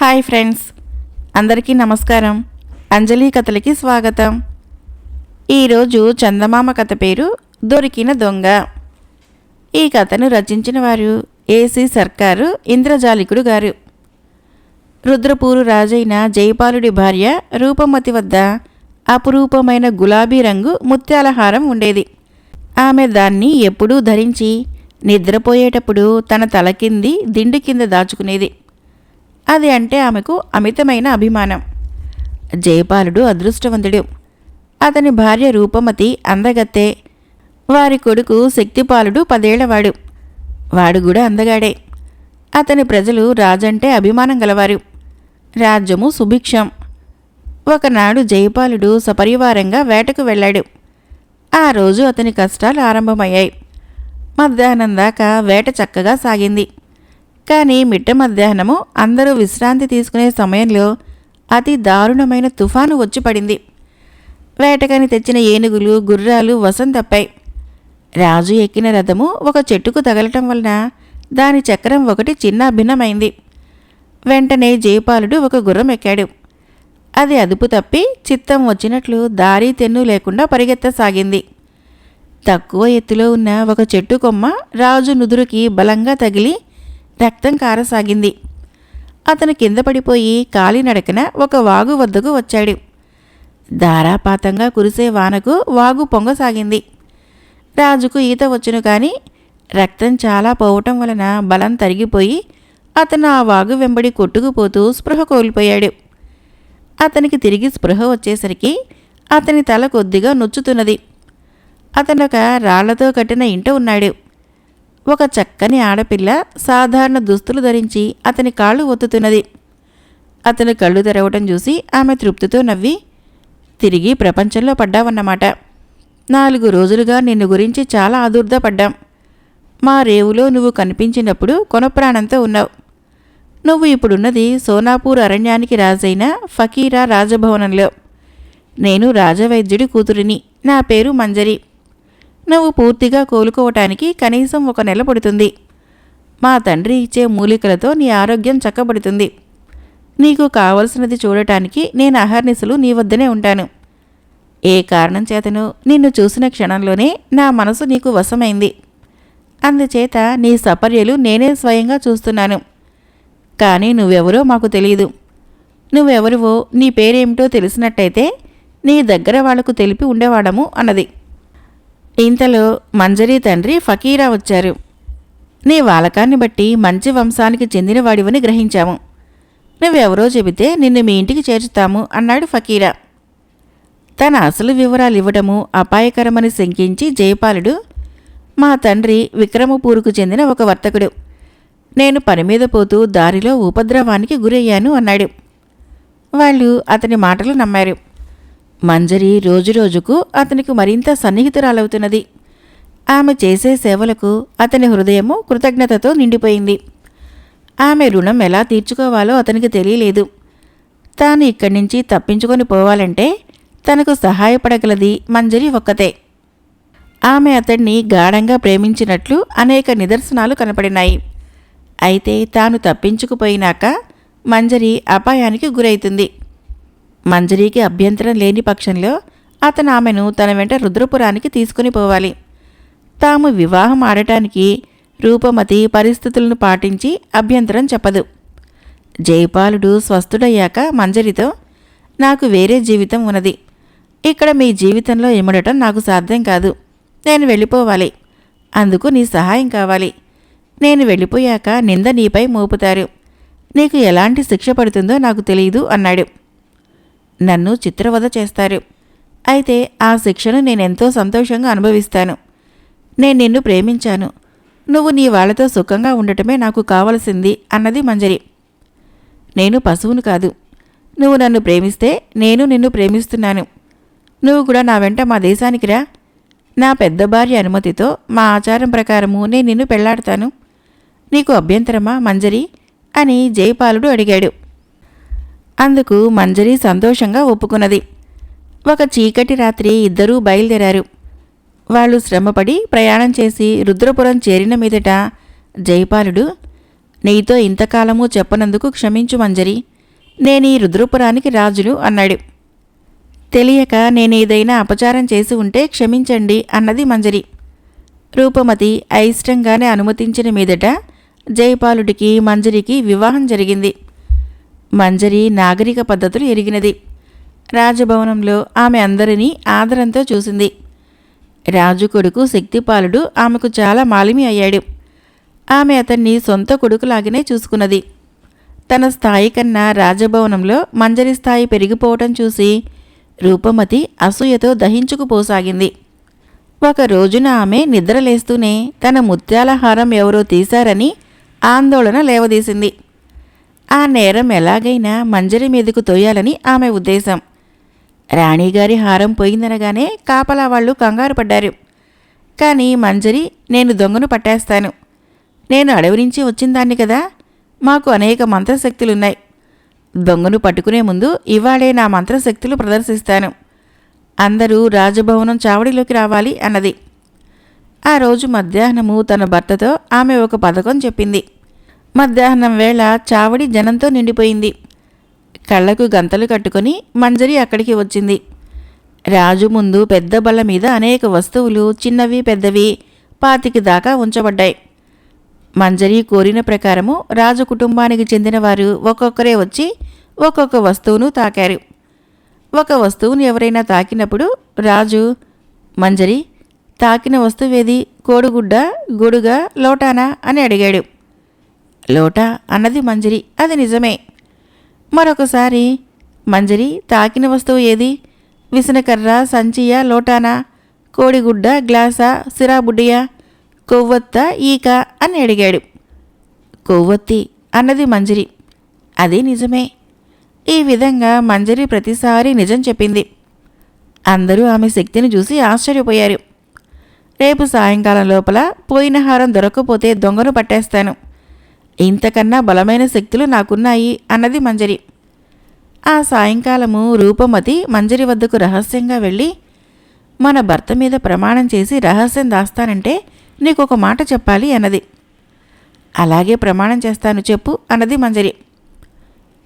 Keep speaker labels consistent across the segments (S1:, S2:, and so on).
S1: Hi friends అందరికీ నమస్కారం. అంజలి కథలకి స్వాగతం. ఈరోజు చందమామ కథ పేరు దొరికిన దొంగ. ఈ కథను రచించిన వారు ఏసీ సర్కారు ఇంద్రజాలికుడు గారు. రుద్రపూరు రాజైన జయపాలుడి భార్య రూపమతి వద్ద అపురూపమైన గులాబీ రంగు ముత్యాలహారం ఉండేది. ఆమె దాన్ని ఎప్పుడూ ధరించి నిద్రపోయేటప్పుడు తన తల కింది దిండు కింద దాచుకునేది. అది అంటే ఆమెకు అమితమైన అభిమానం. జయపాలుడు అదృష్టవంతుడు. అతని భార్య రూపమతి అందగత్తే. వారి కొడుకు శక్తిపాలుడు పదేళ్ళవాడు. వాడు కూడా అందగాడే. అతని ప్రజలు రాజంటే అభిమానం గలవారు. రాజ్యము సుభిక్షం. ఒకనాడు జయపాలుడు సపరివారంగా వేటకు వెళ్ళాడు. ఆ రోజు అతని కష్టాలు ఆరంభమయ్యాయి. మధ్యాహ్నం దాకా వేట చక్కగా సాగింది. కానీ మిట్ట మధ్యాహ్నము అందరూ విశ్రాంతి తీసుకునే సమయంలో అతి దారుణమైన తుఫాను వచ్చి పడింది. వేటకని తెచ్చిన ఏనుగులు గుర్రాలు వసంతప్పాయి రాజు ఎక్కిన రథము ఒక చెట్టుకు తగలటం వలన దాని చక్రం ఒకటి చిన్న భిన్నమైంది వెంటనే జయపాలుడు ఒక గుర్రం ఎక్కాడు. అది అదుపు తప్పి చిత్తం వచ్చినట్లు దారి తెన్ను లేకుండా పరిగెత్తసాగింది. తక్కువ ఎత్తులో ఉన్న ఒక చెట్టు కొమ్మ రాజు నుదురుకి బలంగా తగిలి రక్తం కారసాగింది. అతను కింద పడిపోయి కాలినడకన ఒక వాగు వద్దకు వచ్చాడు. ధారాపాతంగా కురిసే వానకు వాగు పొంగసాగింది. రాజుకు ఈత వచ్చును కానీ రక్తం చాలా పోవటం వలన బలం తరిగిపోయి అతను ఆ వాగు వెంబడి కొట్టుకుపోతూ స్పృహ కోల్పోయాడు. అతనికి తిరిగి స్పృహ వచ్చేసరికి అతని తల కొద్దిగా నొచ్చుతున్నది. అతనొక రాళ్ళతో కట్టిన ఇంట ఉన్నాడు. ఒక చక్కని ఆడపిల్ల సాధారణ దుస్తులు ధరించి అతని కాళ్ళు ఒత్తుతున్నది. అతను కళ్ళు తెరవటం చూసి ఆమె తృప్తితో నవ్వి తిరిగి ప్రపంచంలో పడ్డావన్నమాట. నాలుగు రోజులుగా నిన్ను గురించి చాలా ఆదుర్దపడ్డాం. మా రేవులో నువ్వు కనిపించినప్పుడు కొనప్రాణంతో ఉన్నావు. నువ్వు ఇప్పుడున్నది సోనాపూర్ అరణ్యానికి రాజైన ఫకీరా రాజభవనంలో. నేను రాజవైద్యుడి కూతురిని. నా పేరు మంజరి. నువ్వు పూర్తిగా కోలుకోవటానికి కనీసం ఒక నెల పడుతుంది. మా తండ్రి ఇచ్చే మూలికలతో నీ ఆరోగ్యం చక్కబడుతుంది. నీకు కావలసినది చూడటానికి నేను అహర్నిశలు నీ వద్దనే ఉంటాను. ఏ కారణం చేతను నిన్ను చూసిన క్షణంలోనే నా మనసు నీకు వశమైంది. అందుచేత నీ సపర్యలు నేనే స్వయంగా చూస్తున్నాను. కానీ నువ్వెవరో మాకు తెలియదు నువ్వెవరివో నీ పేరేమిటో తెలిసినట్టయితే నీ దగ్గర వాళ్ళకు తెలిపి ఉండేవాడము అన్నది. ఇంతలో మంజరి తండ్రి ఫకీరా వచ్చారు. నీ వాలకాన్ని బట్టి మంచి వంశానికి చెందినవాడివని గ్రహించాము. నువ్వెవరో చెబితే నిన్ను మీ ఇంటికి చేర్చుతాము అన్నాడు ఫకీరా. తన అసలు వివరాలు ఇవ్వడము అపాయకరమని శంకించి జయపాలుడు మా తండ్రి విక్రమపూరుకు చెందిన ఒక వర్తకుడు. నేను పని మీద పోతూ దారిలో ఉపద్రవానికి గురయ్యాను అన్నాడు. వాళ్ళు అతని మాటలు నమ్మారు. మంజరి రోజురోజుకు అతనికి మరింత సన్నిహితురాలవుతున్నది. ఆమె చేసే సేవలకు అతని హృదయము కృతజ్ఞతతో నిండిపోయింది. ఆమె రుణం ఎలా తీర్చుకోవాలో అతనికి తెలియలేదు. తాను ఇక్కడి నుంచి తప్పించుకొని పోవాలంటే తనకు సహాయపడగలది మంజరి ఒక్కతే. ఆమె అతన్ని గాఢంగా ప్రేమించినట్లు అనేక నిదర్శనాలు కనపడినాయి. అయితే తాను తప్పించుకుపోయినాక మంజరి అపాయానికి గురవుతుంది మంజరికి అభ్యంతరం లేని పక్షంలో అతను ఆమెను తన వెంట రుద్రపురానికి తీసుకుని పోవాలి. తాము వివాహం ఆడటానికి రూపమతి పరిస్థితులను పాటించి అభ్యంతరం చెప్పదు. జయపాలుడు స్వస్థుడయ్యాక మంజరితో నాకు వేరే జీవితం ఉన్నది. ఇక్కడ మీ జీవితంలో ఇమడటం నాకు సాధ్యం కాదు. నేను వెళ్ళిపోవాలి. అందుకు నీ సహాయం కావాలి. నేను వెళ్ళిపోయాక నింద నీపై మోపుతారు. నీకు ఎలాంటి శిక్ష పడుతుందో నాకు తెలియదు అన్నాడు. నన్ను చిత్రవధ చేస్తారు. అయితే ఆ శిక్షను నేనెంతో సంతోషంగా అనుభవిస్తాను. నేను నిన్ను ప్రేమించాను. నువ్వు నీ వాళ్ళతో సుఖంగా ఉండటమే నాకు కావలసింది అన్నది మంజరి. నేను పశువును కాదు. నువ్వు నన్ను ప్రేమిస్తే నేను నిన్ను ప్రేమిస్తున్నాను. నువ్వు కూడా నా వెంట మా దేశానికి రా. నా పెద్ద భార్య అనుమతితో మా ఆచారం ప్రకారము నేను నిన్ను పెళ్ళాడతాను. నీకు అభ్యంతరమా మంజరి? అని జయపాలుడు అడిగాడు. అందుకు మంజరి సంతోషంగా ఒప్పుకున్నది. ఒక చీకటి రాత్రి ఇద్దరూ బయలుదేరారు. వాళ్ళు శ్రమపడి ప్రయాణం చేసి రుద్రపురం చేరిన మీదట జయపాలుడు నీతో ఇంతకాలము చెప్పనందుకు క్షమించు మంజరి నేనీ రుద్రపురానికి రాజులు అన్నాడు. తెలియక నేనేదైనా అపచారం చేసి ఉంటే క్షమించండి అన్నది మంజరి. రూపమతి అయిష్టంగానే అనుమతించిన మీదట జయపాలుడికి మంజరికి వివాహం జరిగింది. మంజరి నాగరిక పద్ధతులు ఎరిగినది. రాజభవనంలో ఆమె అందరినీ ఆదరంతో చూసింది. రాజు కొడుకు శక్తిపాలుడు ఆమెకు చాలా మాలిమి అయ్యాడు. ఆమె అతన్ని సొంత కొడుకులాగానే చూసుకున్నది. తన స్థాయి కన్నా రాజభవనంలో మంజరి స్థాయి పెరిగిపోవటం చూసి రూపమతి అసూయతో దహించుకుపోసాగింది ఒక రోజున ఆమె నిద్రలేస్తూనే తన ముత్యాల హారం ఎవరో తీశారని ఆందోళన లేవదీసింది. ఆ నేరం ఎలాగైనా మంజరి మీదకు తోయాలని ఆమె ఉద్దేశం. రాణిగారి హారం పోయిందనగానే కాపలా వాళ్ళు కంగారు పడ్డారు. కానీ మంజరి నేను దొంగను పట్టేస్తాను. నేను అడవి నుంచి వచ్చిందాన్ని కదా? మాకు అనేక మంత్రశక్తులున్నాయి. దొంగను పట్టుకునే ముందు ఇవాళే నా మంత్రశక్తులు ప్రదర్శిస్తాను. అందరూ రాజభవనం చావడిలోకి రావాలి అన్నది. ఆ రోజు మధ్యాహ్నము తన భర్తతో ఆమె ఒక పథకం చెప్పింది. మధ్యాహ్నం వేళ చావడి జనంతో నిండిపోయింది. కళ్ళకు గంతలు కట్టుకొని మంజరి అక్కడికి వచ్చింది. రాజు ముందు పెద్ద బల్ల మీద అనేక వస్తువులు చిన్నవి పెద్దవి పాతికి దాకా ఉంచబడ్డాయి. మంజరి కోరిన ప్రకారము రాజు కుటుంబానికి చెందినవారు ఒక్కొక్కరే వచ్చి ఒక్కొక్క వస్తువును తాకారు. ఒక వస్తువును ఎవరైనా తాకినప్పుడు రాజు మంజరి తాకిన వస్తువేది? కోడిగుడ్డ గొడుగ లోటానా? అని అడిగాడు. లోటా అన్నది మంజరి. అది నిజమే. మరొకసారి మంజరి తాకిన వస్తువు ఏది? విసనకర్ర సంచియా లోటానా? కోడిగుడ్డ గ్లాసా? సిరాబుడ్డియా కొవ్వొత్త ఈక? అని అడిగాడు. కొవ్వొత్తి అన్నది మంజరి. అది నిజమే. ఈ విధంగా మంజరి ప్రతిసారి నిజం చెప్పింది. అందరూ ఆమె శక్తిని చూసి ఆశ్చర్యపోయారు. రేపు సాయంకాలం లోపల పోయిన హారం దొరకకపోతే దొంగను పట్టేస్తాను. ఇంతకన్నా బలమైన శక్తులు నాకున్నాయి అన్నది మంజరి. ఆ సాయంకాలము రూపమతి మంజరి వద్దకు రహస్యంగా వెళ్ళి మన భర్త మీద ప్రమాణం చేసి రహస్యం దాస్తానంటే నీకు ఒక మాట చెప్పాలి అన్నది. అలాగే ప్రమాణం చేస్తాను చెప్పు అన్నది మంజరి.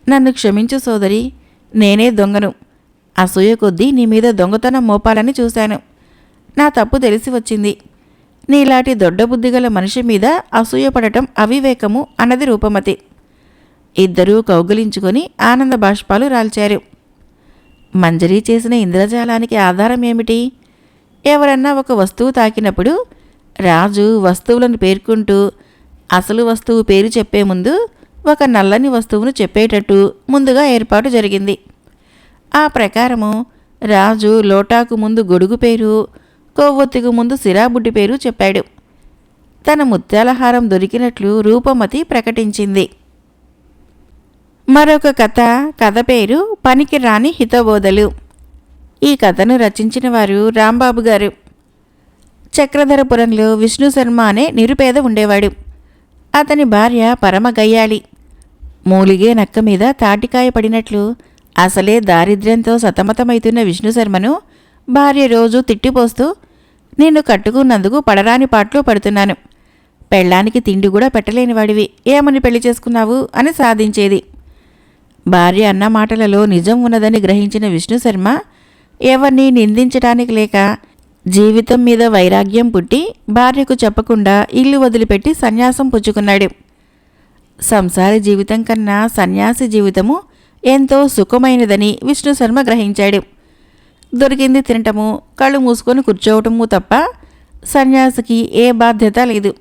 S1: నన్ను క్షమించు సోదరి నేనే దొంగను. అసూయ కొద్దీ నీ మీద దొంగతనం మోపాలని చూశాను. నా తప్పు తెలిసి వచ్చింది. నీలాంటి దొడ్డబుద్ధిగల మనిషి మీద అసూయపడటం అవివేకము అన్నది రూపమతి. ఇద్దరూ కౌగిలించుకొని ఆనంద బాష్పాలు రాల్చారు. మంజరీ చేసిన ఇంద్రజాలానికి ఆధారం ఏమిటి? ఎవరన్నా ఒక వస్తువు తాకినప్పుడు రాజు వస్తువులను పేర్కొంటూ అసలు వస్తువు పేరు చెప్పే ముందు ఒక నల్లని వస్తువును చెప్పేటట్టు ముందుగా ఏర్పాటు జరిగింది. ఆ ప్రకారము రాజు లోటాకు ముందు గొడుగు పేరు కొవ్వొత్తికు ముందు సిరాబుడ్డి పేరు చెప్పాడు. తన ముత్యాలహారం దొరికినట్లు రూపమతి ప్రకటించింది. మరొక కథ కథ పేరు పనికి రాని హితబోధలు. ఈ కథను రచించిన వారు రాంబాబు గారు. చక్రధరపురంలో విష్ణు శర్మ అనే నిరుపేద ఉండేవాడు. అతని భార్య పరమ గయ్యాలి మూలిగే నక్క మీద తాటికాయ పడినట్లు అసలే దారిద్ర్యంతో సతమతమైతున్న విష్ణు శర్మను భార్య రోజు తిట్టిపోస్తూ నిన్ను కట్టుకున్నందుకు పడరాని పాటలు పడుతున్నాను. పెళ్ళానికి తిండి కూడా పెట్టలేనివాడివి ఏమని పెళ్ళి చేసుకున్నావు? అని సాధించేది. భార్య అన్న మాటలలో నిజం ఉన్నదని గ్రహించిన విష్ణు శర్మ ఎవరిని నిందించడానికి లేక జీవితం మీద వైరాగ్యం పుట్టి భార్యకు చెప్పకుండా ఇల్లు వదిలిపెట్టి సన్యాసం పుచ్చుకున్నాడు. సంసార జీవితం కన్నా సన్యాసి జీవితము ఎంతో సుఖమైనదని విష్ణు శర్మ గ్రహించాడు. దొరికింది తినటము కళ్ళు మూసుకొని కూర్చోవటము తప్ప సన్యాసికి ఏ బాధ్యత లేదు.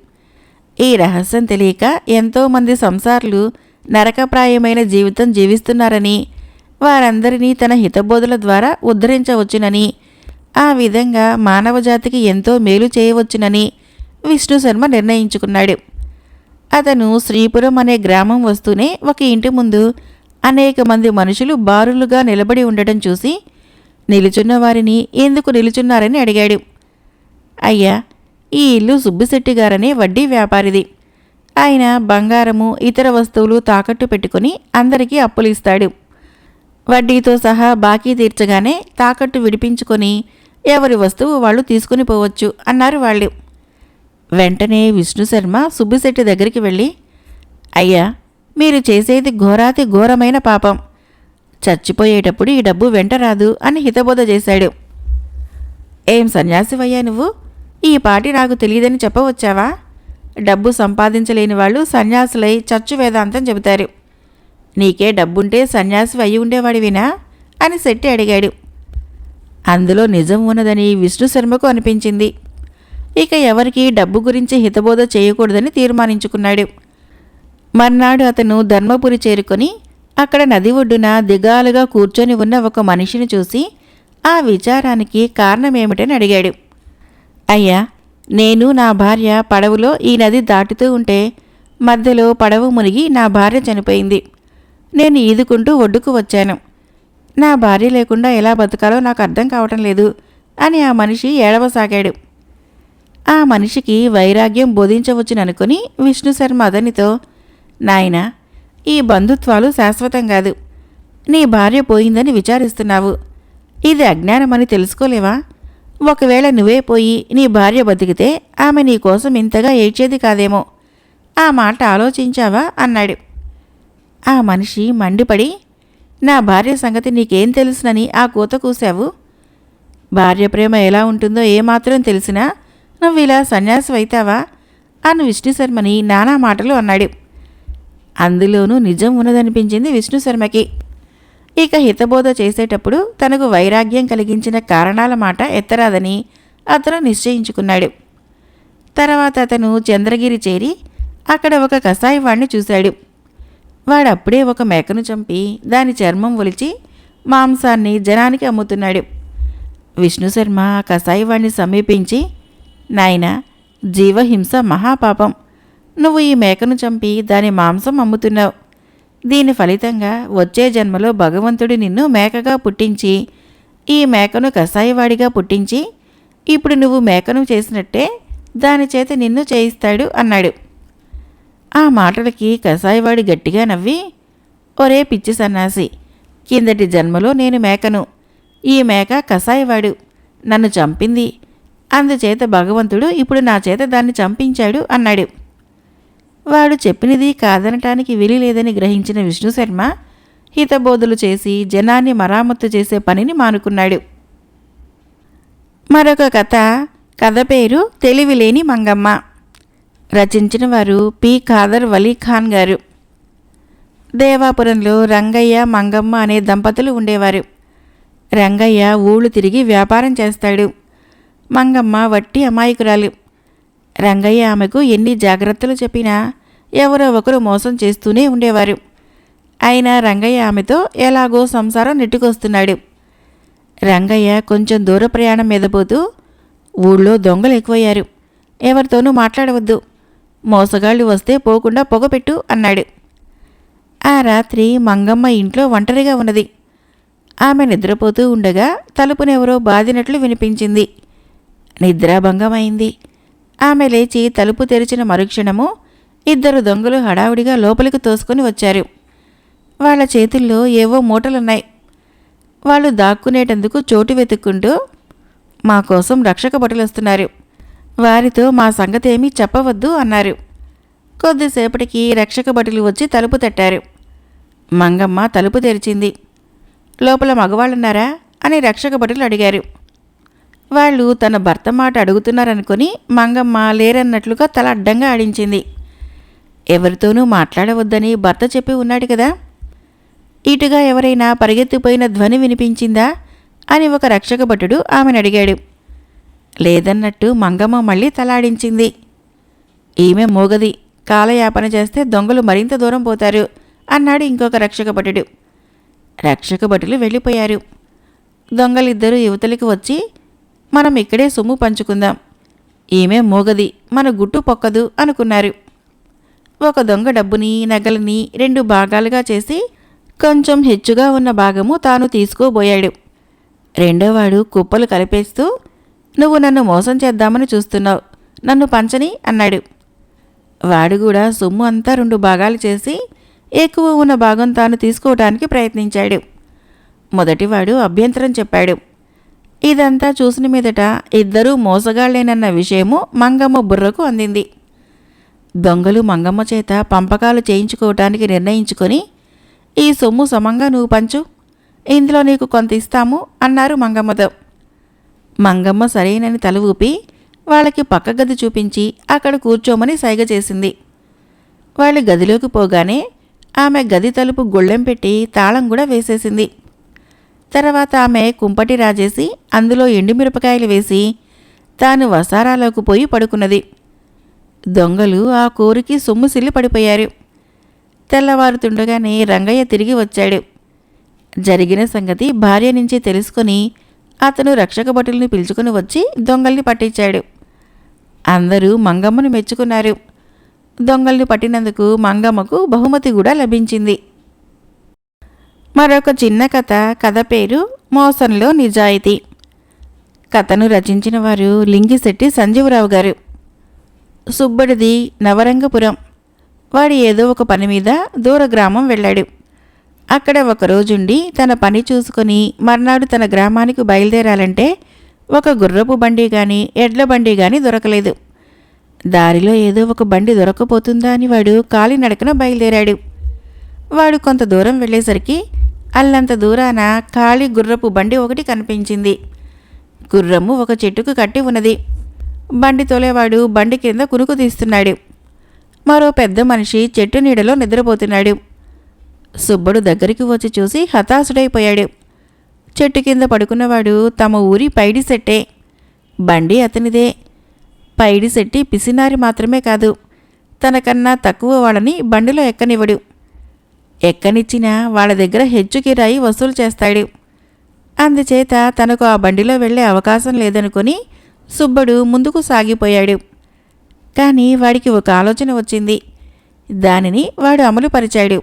S1: ఈ రహస్యం తెలియక ఎంతోమంది సంసారులు నరకప్రాయమైన జీవితం జీవిస్తున్నారని వారందరినీ తన హితబోధల ద్వారా ఉద్ధరించవచ్చునని ఆ విధంగా మానవజాతికి ఎంతో మేలు చేయవచ్చునని విష్ణు శర్మ నిర్ణయించుకున్నాడు. అతను శ్రీపురం అనే గ్రామం వస్తూనే ఒక ఇంటి ముందు అనేక మంది మనుషులు బారులుగా నిలబడి ఉండటం చూసి నిలుచున్న వారిని ఎందుకు నిలుచున్నారని అడిగాడు. అయ్యా ఈ ఇల్లు సుబ్బిశెట్టి గారనే వడ్డీ వ్యాపారిది. ఆయన బంగారము ఇతర వస్తువులు తాకట్టు పెట్టుకుని అందరికీ అప్పులు ఇస్తాడు. వడ్డీతో సహా బాకీ తీర్చగానే తాకట్టు విడిపించుకొని ఎవరి వస్తువు వాళ్ళు తీసుకుని పోవచ్చు అన్నారు వాళ్ళు. వెంటనే విష్ణు శర్మ సుబ్బిశెట్టి దగ్గరికి వెళ్ళి అయ్యా మీరు చేసేది ఘోరాతి ఘోరమైన పాపం. చచ్చిపోయేటప్పుడు ఈ డబ్బు వెంట రాదు అని హితబోధ చేశాడు. ఏం సన్యాసివయ్యా నువ్వు? ఈ పాటి నాకు తెలియదని చెప్పవచ్చావా? డబ్బు సంపాదించలేని వాళ్ళు సన్యాసులై చచ్చు వేదాంతం చెబుతారు. నీకే డబ్బుంటే సన్యాసి అయి ఉండేవాడివినా? అని శెట్టి అడిగాడు. అందులో నిజం ఉన్నదని విష్ణు శర్మకు అనిపించింది. ఇక ఎవరికీ డబ్బు గురించి హితబోధ చేయకూడదని తీర్మానించుకున్నాడు. మర్నాడు అతను ధర్మపురి చేరుకొని అక్కడ నది ఒడ్డున దిగాలుగా కూర్చొని ఉన్న ఒక మనిషిని చూసి ఆ విచారానికి కారణమేమిటని అడిగాడు. అయ్యా నేను నా భార్య పడవలో ఈ నది దాటుతూ ఉంటే మధ్యలో పడవ మునిగి నా భార్య చనిపోయింది. నేను ఈదుకుంటూ ఒడ్డుకు వచ్చాను. నా భార్య లేకుండా ఎలా బతకాలో నాకు అర్థం కావటం లేదు అని ఆ మనిషి ఏడవసాగాడు. ఆ మనిషికి వైరాగ్యం బోధించవచ్చుననుకుని విష్ణు శర్మ అతనితో నాయనా ఈ బంధుత్వాలు శాశ్వతం కాదు. నీ భార్య పోయిందని విచారిస్తున్నావు. ఇది అజ్ఞానమని తెలుసుకోలేవా? ఒకవేళ నువ్వే పోయి నీ భార్య బతికితే ఆమె నీ కోసం ఇంతగా ఏడ్చేది కాదేమో. ఆ మాట ఆలోచించావా? అన్నాడు. ఆ మనిషి మండిపడి నా భార్య సంగతి నీకేం తెలుసునని ఆ కూత కూసావు భార్య ప్రేమ ఎలా ఉంటుందో ఏమాత్రం తెలిసినా నువ్వు ఇలా సన్యాసి అవుతావా అని విష్ణుశర్మని నానా మాటలు అన్నాడు. అందులోనూ నిజం ఉన్నదనిపించింది విష్ణు శర్మకి. ఇక హితబోధ చేసేటప్పుడు తనకు వైరాగ్యం కలిగించిన కారణాల మాట ఎత్తరాదని అతను నిశ్చయించుకున్నాడు. తర్వాత అతను చంద్రగిరి చేరి అక్కడ ఒక కషాయవాణ్ణి చూశాడు. వాడప్పుడే ఒక మేకను చంపి దాని చర్మం ఒలిచి మాంసాన్ని జనానికి అమ్ముతున్నాడు. విష్ణు శర్మ ఆ కషాయవాణ్ణి సమీపించి నాయన జీవహింస మహాపాపం. నువ్వు ఈ మేకను చంపి దాని మాంసం అమ్ముతున్నావు. దీని ఫలితంగా వచ్చే జన్మలో భగవంతుడు నిన్ను మేకగా పుట్టించి ఈ మేకను కషాయవాడిగా పుట్టించి ఇప్పుడు నువ్వు మేకను చేసినట్టే దాని చేత నిన్ను చేయిస్తాడు అన్నాడు. ఆ మాటలకి కషాయవాడి గట్టిగా నవ్వి ఒరే పిచ్చి సన్నాసి కిందటి జన్మలో నేను మేకను ఈ మేక కషాయవాడు నన్ను చంపింది అందుచేత భగవంతుడు ఇప్పుడు నా చేత దాన్ని చంపించాడు అన్నాడు. వాడు చెప్పినది కాదనటానికి వీలు లేదని గ్రహించిన విష్ణు శర్మ హితబోధులు చేసి జనాన్ని మరామత్తు చేసే పనిని మానుకున్నాడు. మరొక కథ కథ పేరు తెలివిలేని మంగమ్మ. రచించిన వారు పి. ఖాదర్ వలీ ఖాన్ గారు. దేవాపురంలో రంగయ్య మంగమ్మ అనే దంపతులు ఉండేవారు. రంగయ్య ఊళ్ళు తిరిగి వ్యాపారం చేస్తాడు. మంగమ్మ వట్టి అమాయకురాలు. రంగయ్య ఆమెకు ఎన్ని జాగ్రత్తలు చెప్పినా ఎవరో ఒకరు మోసం చేస్తూనే ఉండేవారు. అయినా రంగయ్య ఆమెతో ఎలాగో సంసారం నెట్టుకొస్తున్నాడు. రంగయ్య కొంచెం దూర ప్రయాణం మీద పోతూ ఊళ్ళో దొంగలు ఎక్కువయ్యారు. ఎవరితోనూ మాట్లాడవద్దు. మోసగాళ్ళు వస్తే పోకుండా పొగపెట్టు అన్నాడు. ఆ రాత్రి మంగమ్మ ఇంట్లో ఒంటరిగా ఉన్నది. ఆమె నిద్రపోతూ ఉండగా తలుపునెవరో బాదినట్లు వినిపించింది. నిద్రాభంగమైంది. ఆమె లేచి తలుపు తెరిచిన మరుక్షణము ఇద్దరు దొంగలు హడావుడిగా లోపలికి తోసుకొని వచ్చారు. వాళ్ళ చేతుల్లో ఏవో మూటలున్నాయి. వాళ్ళు దాక్కునేటందుకు చోటు వెతుక్కుంటూ మా కోసం రక్షక వస్తున్నారు. వారితో మా సంగతేమీ చెప్పవద్దు అన్నారు. కొద్దిసేపటికి రక్షక భటులు వచ్చి తలుపు తట్టారు. మంగమ్మ తలుపు తెరిచింది. లోపల మగవాళ్ళున్నారా? అని రక్షక భటులు అడిగారు. వాళ్ళు తన భర్త మాట అడుగుతున్నారనుకుని మంగమ్మ లేరన్నట్లుగా తల అడ్డంగా ఆడించింది. ఎవరితోనూ మాట్లాడవద్దని భర్త చెప్పి ఉన్నాడు కదా. ఇటుగా ఎవరైనా పరిగెత్తిపోయిన ధ్వని వినిపించిందా అని ఒక రక్షక భటుడు ఆమెను అడిగాడు. లేదన్నట్టు మంగమ్మ మళ్ళీ తలాడించింది ఈమె మోగది కాలయాపన చేస్తే దొంగలు మరింత దూరం పోతారు అన్నాడు ఇంకొక రక్షక భటుడు. రక్షక భటులు వెళ్ళిపోయారు. దొంగలిద్దరూ యువతలికి వచ్చి మనం ఇక్కడే సొమ్ము పంచుకుందాం. ఈమె మోగది మన గుట్టు పొక్కదు అనుకున్నారు. ఒక దొంగ డబ్బుని నగలని రెండు భాగాలుగా చేసి కొంచెం హెచ్చుగా ఉన్న భాగము తాను తీసుకోబోయాడు. రెండోవాడు కుప్పలు కలిపేస్తూ నువ్వు నన్ను మోసం చేద్దామని చూస్తున్నావు. నన్ను పంచని అన్నాడు. వాడు కూడా సొమ్ము అంతా రెండు భాగాలు చేసి ఎక్కువ ఉన్న భాగం తాను తీసుకోవటానికి ప్రయత్నించాడు. మొదటివాడు అభ్యంతరం చెప్పాడు. ఇదంతా చూసిన మీదట ఇద్దరూ మోసగాళ్ళేనన్న విషయము మంగమ్మ బుర్రకు అందింది. దొంగలు మంగమ్మ చేత పంపకాలు చేయించుకోవటానికి నిర్ణయించుకొని ఈ సొమ్ము సమంగా నువ్వు పంచు ఇందులో నీకు కొంత ఇస్తాము అన్నారు మంగమ్మతో. మంగమ్మ సరేనని తల ఊపి వాళ్ళకి పక్క గది చూపించి అక్కడ కూర్చోమని సైగ చేసింది. వాళ్ళు గదిలోకి పోగానే ఆమె గది తలుపు గొళ్ళెం పెట్టి తాళం కూడా వేసేసింది. తర్వాత ఆమె కుంపటి రాజేసి అందులో ఎండుమిరపకాయలు వేసి తాను వసారాలోకి పోయి పడుకున్నది. దొంగలు ఆ కోరికి సొమ్ము సిల్లి పడిపోయారు. తెల్లవారుతుండగానే రంగయ్య తిరిగి వచ్చాడు. జరిగిన సంగతి భార్య నుంచి తెలుసుకొని అతను రక్షక భటుల్ని పిలుచుకుని వచ్చి దొంగల్ని పట్టించాడు. అందరూ మంగమ్మను మెచ్చుకున్నారు. దొంగల్ని పట్టినందుకు మంగమ్మకు బహుమతి కూడా లభించింది. మరొక చిన్న కథ కథ పేరు మోసంలో నిజాయితీ. కథను రచించిన వారు లింగిశెట్టి సంజీవరావు గారు. సుబ్బడిది నవరంగపురం. వాడు ఏదో ఒక పని మీద దూర గ్రామం వెళ్ళాడు. అక్కడ ఒక రోజుండి తన పని చూసుకొని మర్నాడు తన గ్రామానికి బయలుదేరాలంటే ఒక గుర్రపు బండి కానీ ఎడ్ల బండి కానీ దొరకలేదు. దారిలో ఏదో ఒక బండి దొరకపోతుందా అని వాడు కాలినడకన బయలుదేరాడు. వాడు కొంత దూరం వెళ్ళేసరికి అల్లంత దూరాన ఖాళీ గుర్రపు బండి ఒకటి కనిపించింది. గుర్రము ఒక చెట్టుకు కట్టి ఉన్నది. బండి తోలేవాడు బండి కింద కునుకు తీస్తున్నాడు. మరో పెద్ద మనిషి చెట్టు నీడలో నిద్రపోతున్నాడు. సుబ్బడు దగ్గరికి వచ్చి చూసి హతాశుడైపోయాడు. చెట్టు కింద పడుకున్నవాడు తమ ఊరి పైడి సెట్టే. బండి అతనిదే. పైడి సెట్టి పిసినారి మాత్రమే కాదు తనకన్నా తక్కువ వాళ్ళని బండిలో ఎక్కనివ్వడు. ఎక్కనిచ్చినా వాళ్ళ దగ్గర హెచ్చు కిరాయి వసూలు చేస్తాడు. అందుచేత తనకు ఆ బండిలో వెళ్ళే అవకాశం లేదనుకొని సుబ్బడు ముందుకు సాగిపోయాడు. కానీ వాడికి ఒక ఆలోచన వచ్చింది. దానిని వాడు అమలుపరిచాడు.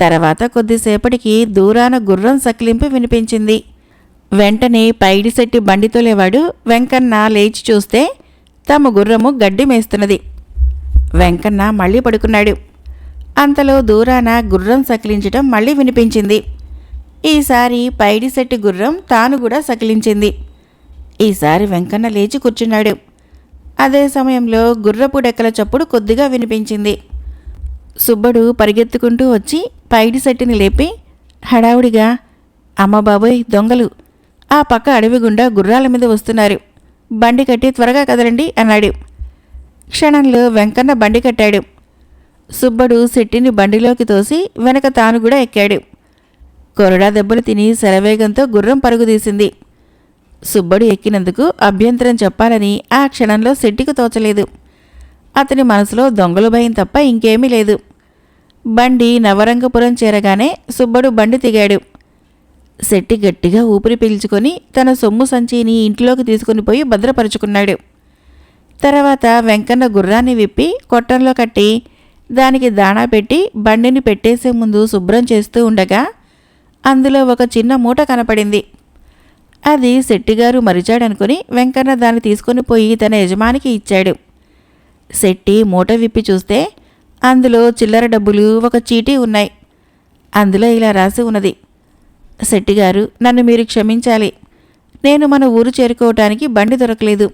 S1: తర్వాత కొద్దిసేపటికి దూరాన గుర్రం సకిలింపు వినిపించింది. వెంటనే పైడిశెట్టి బండితోలేవాడు వెంకన్న లేచి చూస్తే తమ గుర్రము గడ్డి మేస్తున్నది వెంకన్న మళ్ళీ పడుకున్నాడు. అంతలో దూరాన గుర్రం సకిలించటం మళ్ళీ వినిపించింది. ఈసారి పైడిశెట్టి గుర్రం తాను కూడా సకిలించింది. ఈసారి వెంకన్న లేచి కూర్చున్నాడు. అదే సమయంలో గుర్రపు డెక్కల చప్పుడు కొద్దిగా వినిపించింది. సుబ్బడు పరిగెత్తుకుంటూ వచ్చి పైడి సెట్టిని లేపి హడావుడిగా అమ్మ బాబోయ్ దొంగలు ఆ పక్క అడవి గుండా గుర్రాల మీద వస్తున్నారు. బండి కట్టి త్వరగా కదలండి అన్నాడు. క్షణంలో వెంకన్న బండి కట్టాడు. సుబ్బడు శెట్టిని బండిలోకి తోసి వెనక తాను కూడా ఎక్కాడు. కొరడా దెబ్బలు తిని శరవేగంతో గుర్రం పరుగుదీసింది. సుబ్బడు ఎక్కినందుకు అభ్యంతరం చెప్పాలని ఆ క్షణంలో శెట్టికి తోచలేదు. అతని మనసులో దొంగలు భయం తప్ప ఇంకేమీ లేదు. బండి నవరంగపురం చేరగానే సుబ్బడు బండి దిగాడు. శెట్టి గట్టిగా ఊపిరి పీల్చుకొని తన సొమ్ము సంచిని ఇంట్లోకి తీసుకుని పోయి భద్రపరుచుకున్నాడు. తర్వాత వెంకన్న గుర్రాన్ని విప్పి కొట్టంలో కట్టి దానికి దాణా పెట్టి బండిని పెట్టేసే ముందు శుభ్రం చేస్తూ ఉండగా అందులో ఒక చిన్న మూట కనపడింది. అది శెట్టిగారు మరిచాడనుకుని వెంకన్న దాన్ని తీసుకుని పోయి తన యజమానికి ఇచ్చాడు. శెట్టి మూట విప్పి చూస్తే అందులో చిల్లర డబ్బులు ఒక చీటీ ఉన్నాయి. అందులో ఇలా రాసి ఉన్నది. శెట్టిగారు నన్ను మీరు క్షమించాలి. నేను మన ఊరు చేరుకోవటానికి బండి దొరకలేదు.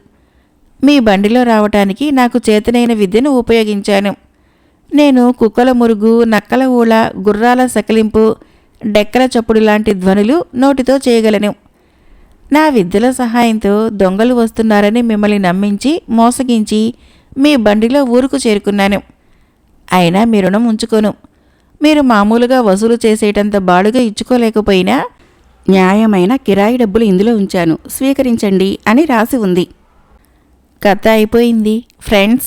S1: మీ బండిలో రావటానికి నాకు చేతనైన విద్యను ఉపయోగించాను. నేను కుక్కల మురుగు నక్కల ఊళ గుర్రాల సకిలింపు డెక్కల చప్పుడు లాంటి ధ్వనులు నోటితో చేయగలను. నా విద్యల సహాయంతో దొంగలు వస్తున్నారని మిమ్మల్ని నమ్మించి మోసగించి మీ బండిలో ఊరుకు చేరుకున్నాను. అయినా మీ రుణం ఉంచుకోను. మీరు మామూలుగా వసూలు చేసేటంత బాడుగా ఇచ్చుకోలేకపోయినా న్యాయమైన కిరాయి డబ్బులు ఇందులో ఉంచాను. స్వీకరించండి అని రాసి ఉంది. కథ అయిపోయింది. ఫ్రెండ్స్